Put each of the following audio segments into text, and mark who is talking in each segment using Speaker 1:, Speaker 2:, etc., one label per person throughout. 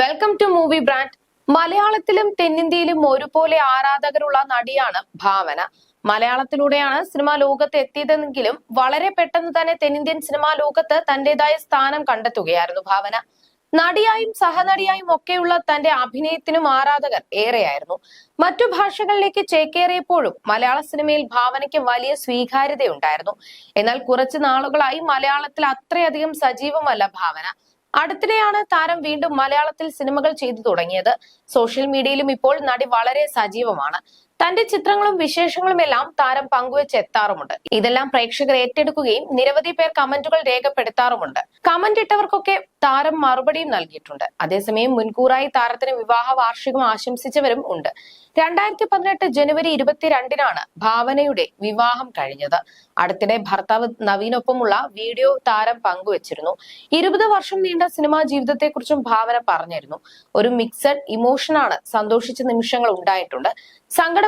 Speaker 1: Welcome to movie brand മലയാളത്തിലും തെന്നിന്ത്യയിലും ഒരുപോലെ ആരാധകരുള്ള നടിയാണ് ഭാവന. മലയാളത്തിലൂടെയാണ് സിനിമാ ലോകത്ത് എത്തിയതെങ്കിലും വളരെ പെട്ടെന്ന് തന്നെ തെന്നിന്ത്യൻ സിനിമാ ലോകത്ത് തന്റേതായ സ്ഥാനം കണ്ടെത്തുകയായിരുന്നു ഭാവന. നടിയായും സഹനടിയായും ഒക്കെയുള്ള തന്റെ അഭിനയത്തിനും ആരാധകർ ഏറെയായിരുന്നു. മറ്റു ഭാഷകളിലേക്ക് ചേക്കേറിയപ്പോഴും മലയാള സിനിമയിൽ ഭാവനയ്ക്ക് വലിയ സ്വീകാര്യതയുണ്ടായിരുന്നു. എന്നാൽ കുറച്ചു നാളുകളായി മലയാളത്തിൽ അത്രയധികം സജീവമല്ല ഭാവന. അടുത്തിടെയാണ് താരം വീണ്ടും മലയാളത്തിൽ സിനിമകൾ ചെയ്തു തുടങ്ങിയത്. സോഷ്യൽ മീഡിയയിലും ഇപ്പോൾ നടി വളരെ സജീവമാണ്. തന്റെ ചിത്രങ്ങളും വിശേഷങ്ങളും എല്ലാം താരം പങ്കുവെച്ച് എത്താറുമുണ്ട്. ഇതെല്ലാം പ്രേക്ഷകർ ഏറ്റെടുക്കുകയും നിരവധി പേർ കമന്റുകൾ രേഖപ്പെടുത്താറുമുണ്ട്. കമന്റ് ഇട്ടവർക്കൊക്കെ താരം മറുപടിയും നൽകിയിട്ടുണ്ട്. അതേസമയം മുൻകൂറായി താരത്തിന് വിവാഹ വാർഷികം ആശംസിച്ചവരും ഉണ്ട്. രണ്ടായിരത്തി പതിനെട്ട് ജനുവരി ഇരുപത്തിരണ്ടിനാണ് ഭാവനയുടെ വിവാഹം കഴിഞ്ഞത്. അടുത്തിടെ ഭർത്താവ് നവീനൊപ്പമുള്ള വീഡിയോ താരം പങ്കുവച്ചിരുന്നു. ഇരുപത് വർഷം നീണ്ട സിനിമാ ജീവിതത്തെക്കുറിച്ചും ഭാവന പറഞ്ഞിരുന്നു. ഒരു മിക്സഡ് ഇമോഷനാണ് സന്തോഷിച്ച നിമിഷങ്ങൾ ഉണ്ടായിട്ടുണ്ട്.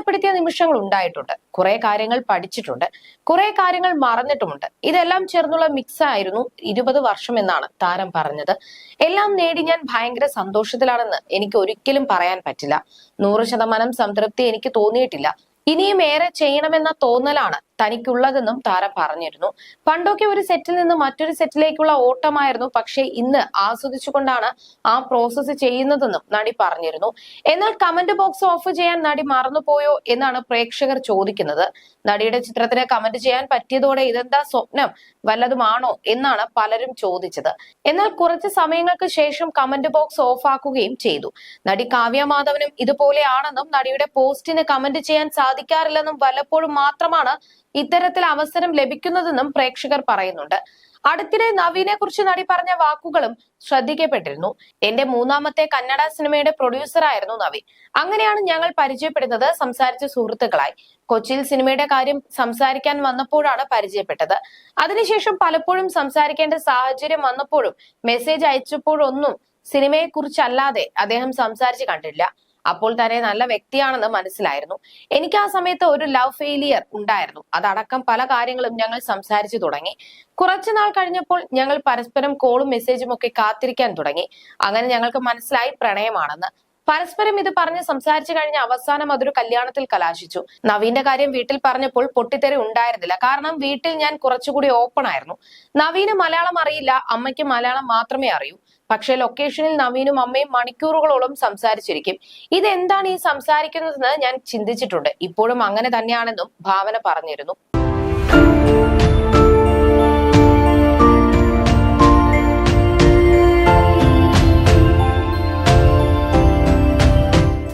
Speaker 1: സങ്കടപ്പെടുത്തിയ നിമിഷങ്ങൾ ഉണ്ടായിട്ടുണ്ട്. കുറെ കാര്യങ്ങൾ പഠിച്ചിട്ടുണ്ട്. കുറെ കാര്യങ്ങൾ മറന്നിട്ടുമുണ്ട്. ഇതെല്ലാം ചേർന്നുള്ള മിക്സ് ആയിരുന്നു ഇരുപത് വർഷം എന്നാണ് താരം പറഞ്ഞത്. എല്ലാം നേടി ഞാൻ ഭയങ്കര സന്തോഷത്തിലാണെന്ന് എനിക്ക് ഒരിക്കലും പറയാൻ പറ്റില്ല. നൂറ് ശതമാനം സംതൃപ്തി എനിക്ക് തോന്നിയിട്ടില്ല. ഇനിയും ഏറെ ചെയ്യണമെന്ന തോന്നലാണ് തനിക്കുള്ളതെന്നും താരം പറഞ്ഞിരുന്നു. പണ്ടൊക്കെ ഒരു സെറ്റിൽ നിന്ന് മറ്റൊരു സെറ്റിലേക്കുള്ള ഓട്ടമായിരുന്നു. പക്ഷേ ഇന്ന് ആസ്വദിച്ചുകൊണ്ടാണ് ആ പ്രോസസ്സ് ചെയ്യുന്നതെന്നും നടി പറഞ്ഞിരുന്നു. എന്നാൽ കമന്റ് ബോക്സ് ഓഫ് ചെയ്യാൻ നടി മറന്നുപോയോ എന്നാണ് പ്രേക്ഷകർ ചോദിക്കുന്നത്. നടിയുടെ ചിത്രത്തിന് കമന്റ് ചെയ്യാൻ പറ്റിയതോടെ ഇതെന്താ സ്വപ്നം? വല്ലതുമാണോ എന്നാണ് പലരും ചോദിച്ചത്. എന്നാൽ കുറച്ച് സമയങ്ങൾക്ക് ശേഷം കമന്റ് ബോക്സ് ഓഫ് ആക്കുകയും ചെയ്തു. നടി കാവ്യ മാധവനും ഇതുപോലെയാണെന്നും നടിയുടെ പോസ്റ്റിന് കമന്റ് ചെയ്യാൻ സാധിക്കാറില്ലെന്നും വല്ലപ്പോഴും മാത്രമാണ് ഇത്തരത്തിൽ അവസരം ലഭിക്കുന്നതെന്നും പ്രേക്ഷകർ പറയുന്നുണ്ട്. അടുത്തിടെ നവീനെ കുറിച്ച് നടി പറഞ്ഞ വാക്കുകളും ശ്രദ്ധിക്കപ്പെട്ടിരുന്നു. എന്റെ മൂന്നാമത്തെ കന്നഡ സിനിമയുടെ പ്രൊഡ്യൂസർ ആയിരുന്നു നവീൻ. അങ്ങനെയാണ് ഞങ്ങൾ പരിചയപ്പെടുന്നത് സംസാരിച്ച സുഹൃത്തുക്കളായി. കൊച്ചിയിൽ സിനിമയുടെ കാര്യം സംസാരിക്കാൻ വന്നപ്പോഴാണ് പരിചയപ്പെട്ടത്. അതിനുശേഷം പലപ്പോഴും സംസാരിക്കേണ്ട സാഹചര്യം വന്നപ്പോഴും മെസ്സേജ് അയച്ചപ്പോഴൊന്നും സിനിമയെ കുറിച്ചല്ലാതെ അദ്ദേഹം സംസാരിച്ച് കണ്ടില്ല അപ്പോൾ തന്നെ നല്ല വ്യക്തിയാണെന്ന് മനസ്സിലായിരുന്നു. എനിക്ക് ആ സമയത്ത് ഒരു ലവ് ഫെയിലിയർ ഉണ്ടായിരുന്നു. അതടക്കം പല കാര്യങ്ങളും ഞങ്ങൾ സംസാരിച്ചു തുടങ്ങി. കുറച്ചു നാൾ കഴിഞ്ഞപ്പോൾ ഞങ്ങൾ പരസ്പരം കോളും മെസ്സേജും ഒക്കെ കാത്തിരിക്കാൻ തുടങ്ങി. അങ്ങനെ ഞങ്ങൾക്ക് മനസ്സിലായി പ്രണയമാണെന്ന്. പരസ്പരം ഇത് പറഞ്ഞ് സംസാരിച്ചു കഴിഞ്ഞ അവസാനം അതൊരു കല്യാണത്തിൽ കലാശിച്ചു. നവീന്റെ കാര്യം വീട്ടിൽ പറഞ്ഞപ്പോൾ പൊട്ടിത്തെറി ഉണ്ടായിരുന്നില്ല. കാരണം വീട്ടിൽ ഞാൻ കുറച്ചുകൂടി ഓപ്പൺ ആയിരുന്നു. നവീന് മലയാളം അറിയില്ല. അമ്മയ്ക്ക് മലയാളം മാത്രമേ അറിയൂ. പക്ഷേ ലൊക്കേഷനിൽ നവീനും അമ്മയും മണിക്കൂറുകളോളം സംസാരിച്ചിരിക്കും. ഇതെന്താണ് ഈ സംസാരിക്കുന്നതെന്ന് ഞാൻ ചിന്തിച്ചിട്ടുണ്ട്. ഇപ്പോഴും അങ്ങനെ തന്നെയാണെന്നും ഭാവന പറഞ്ഞിരുന്നു.